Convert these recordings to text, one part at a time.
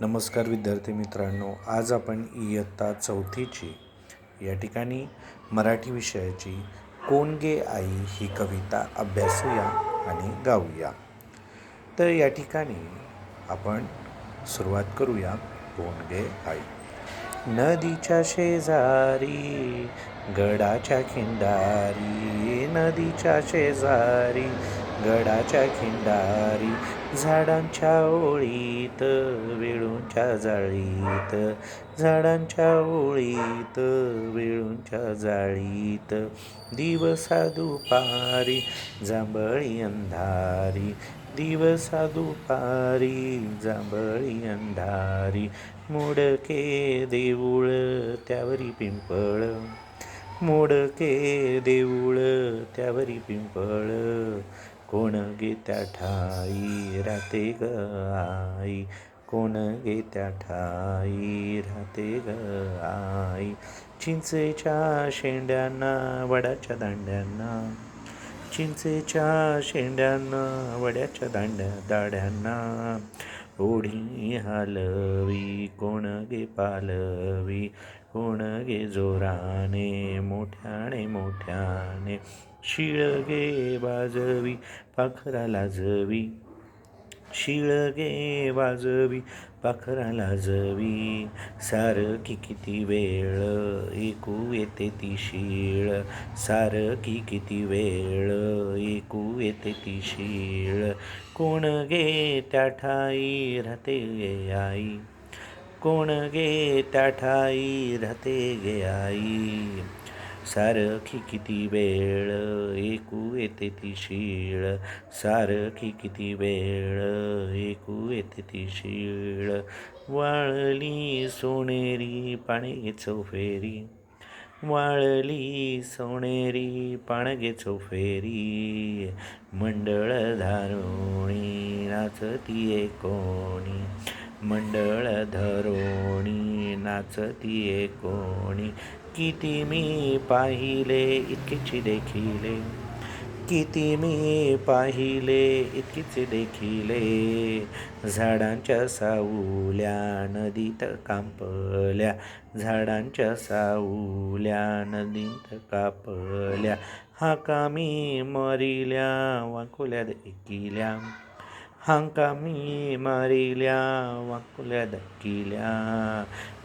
नमस्कार विद्यार्थी मित्रांनो आज आपण इयत्ता चौथीची या ठिकाणी मराठी विषयाची कोण गे आई ही कविता अभ्यासूया आणि गाऊया. तर या ठिकाणी आपण सुरुवात करूया कोण गे आई. नदीच्या शेजारी गडाच्या खिंडारी नदीच्या शेजारी गडाच्या खिंडारी झाडांच्या ओळीत वेळूंच्या जाळीत झाडांच्या ओळीत वेळूंच्या जाळीत. दिवसा दुपारी जांभळी अंधारी दिवसा दुपारी जांभळी अंधारी. मोडके देऊळ त्यावरी पिंपळ. मोडके देऊळ त्यावरी पिंपळ. कोण घेत्या ठाई? राहते ग आई. कोण घेत्या ठाई? राहते ग आई. चिंचेच्या शेंड्यांना वडाच्या दांड्यांना. चिंचेच्या शेंड्यांना वड्याच्या दांड्या दाड्यांना. ओढी हालवी कोण गे पालवी. कोण गे जोराने मोठ्याने मोठ्याने. शिळगे वाजवी पाखरा लाजवी शिळगे वाजवी पाखरा लाजवी सारखी किती वेळ ऐकू येते ती शिळ. सारखी किती वेळ ऐकू येते ती शिळ. कोण गे त्या ठाई राहते गे आई? कोण गे त्या ठाई राहते गे आई? सारखी किती वेळ ऐकू येते ती शिळ. सारखी किती वेळ ऐकू येते ती शिळ. वाळली सोनेरी पाणी चौफेरी वाळली सोनेरी पाणगे चौफेरी मंडळ धारोणी नाचतीये कोणी. मंडळ धरोणी नाचतीये कोणी? किती मी पाहिले इतकीची देखिले किती मी पाहिले इतकीच देखिले झाडांच्या सावल्या नदीत कापल्या. झाडांच्या सावल्या नदीत कापल्या. हाका मी मरिल्या वाकुल्या देखिल्या हांका मी मारिल्या वाकुल्या धक्किल्या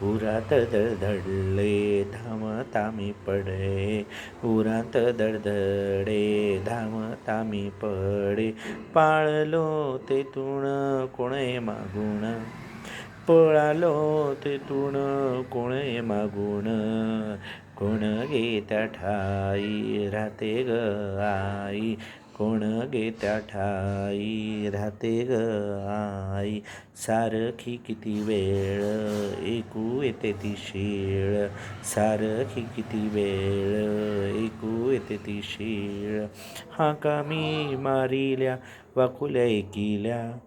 उरात धडले धामता मी पडे उरात धडधडे धामता मी पडे पाळलो तेथून कोणे मागून पळालो तेथून कोणे मागून कोण गे ठाई राहते ग आई कोण घेत्या ठाई? राहते ग आई. सारखी किती वेळ ऐकू येते ती शीळ. सारखी किती वेळ ऐकू येते ती शीळ. हा मी मारिल्या वाकुल्या एकिल्या?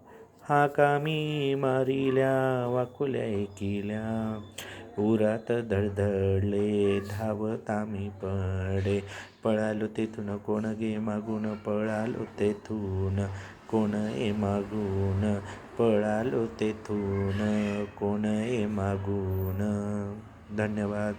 हा मी मारिल्या वाकुल्या एकिल्या? उरात धडधडले धावता आम्ही पडे. पळालो तेथून कोण गे मागून? पळालो तेथून कोण ए मागून? पळालो तेथून कोण ए मागून? धन्यवाद.